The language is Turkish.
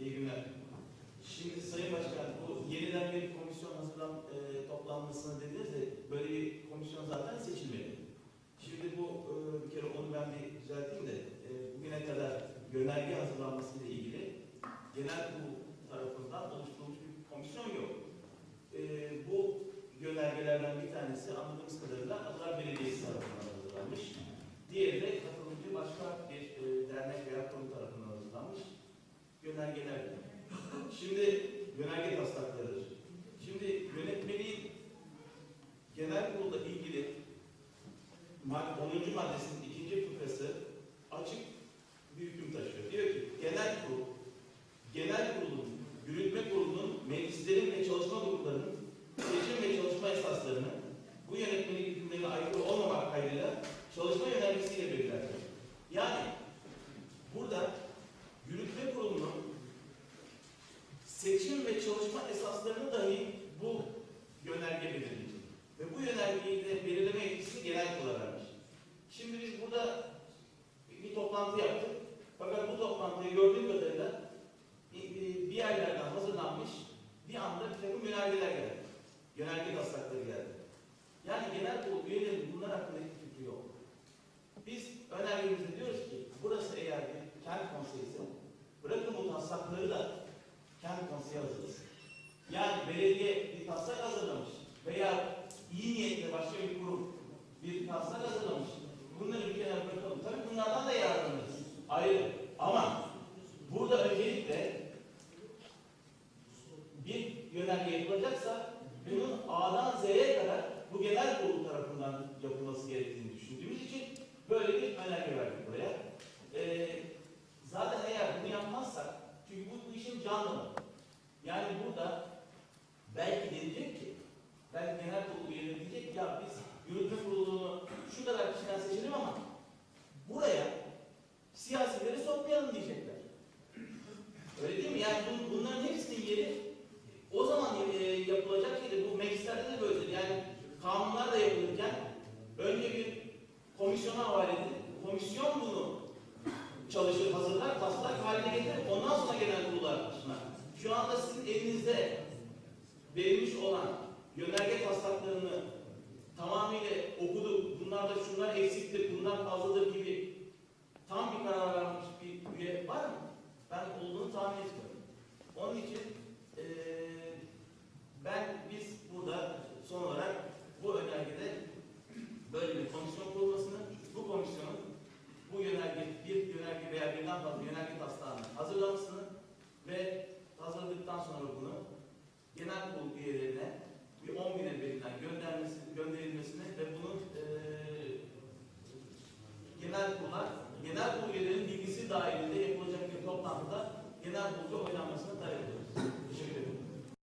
İyi günler. Şimdi Sayın Başkan, bu yeniden bir komisyon hazırlan, e, toplanmasını dediniz de böyle bir komisyon zaten seçilmedi. Şimdi bu e, bir kere onu ben bir düzelteyim de e, bugüne kadar yönerge hazırlanması ile ilgili genel kurul tarafından oluşturulmuş bir komisyon yok. E, bu yönergelerden bir tanesi anladığımız kadarıyla Adalar Belediyesi tarafından hazırlanmış. Diğeri de katılımcı başka bir e, dernek veya kurum tarafından hazırlanmış yönergeler. Şimdi yönerge taslaklarıdır. Şimdi yönetmeliğin genel kurulda ilgili mad- 10. maddesinin ikinci fıkrası açık bir hüküm taşıyor. Diyor ki genel kurul, genel kurulun, yürütme kurulunun, meclislerin ve çalışma gruplarının seçim ve çalışma esaslarını bu yönetmelik hükümlerine aykırı olmamak kaydıyla çalışma yönergesiyle belirler. Yani burada yürütme kurulunun seçim ve çalışma esaslarını dahi bu yönerge belirleyecek. Ve bu yönergeyi de belirleme yetkisini genel kurula vermiş. Şimdi biz burada bir toplantı yaptık. Fakat bu toplantıyı gördüğüm kadarıyla bir- yerlerden hazırlanmış bir anda bir takım yönergeler geldi. Yönerge taslakları geldi. Yani genel kurul üyelerinin bunlar hakkında hiçbir fikri yok. Biz önergemizde diyoruz ki burası eğer bir kent konseyi ise bırakın bu taslakları da Caro com seus belki genel kurul üyeleri diyecek ya biz yürütme kurulunu şu kadar kişiden seçelim ama buraya siyasileri sokmayalım diyecekler. Öyle değil mi? Yani bun- bunların hepsinin yeri o zaman e, yapılacak şeydi. Bu meclislerde de böyledir. Yani kanunlar da yapılırken önce bir komisyona havale edilir. Komisyon bunu çalışır, hazırlar, taslak haline okudu. Bunlarda şunlar eksiktir, bunlar fazladır gibi tam bir karar vermiş bir üye var mı? Ben olduğunu tahmin etmiyorum. Onun için eee, ben biz burada son olarak bu önergede böyle bir komisyon kurulmasını, bu komisyonun bu yönerge, bir yönerge veya birden fazla yönerge taslağını hazırlamasını ve hazırladıktan sonra bunu genel kurul üyelerine bir 10 gün evvelinden göndermesi, gönderilmesini ve bunun eee genel kurullar, genel kurul üyelerinin bilgisi dahilinde yapılacak bir toplantıda genel kurulda oylanmasını talep ediyoruz.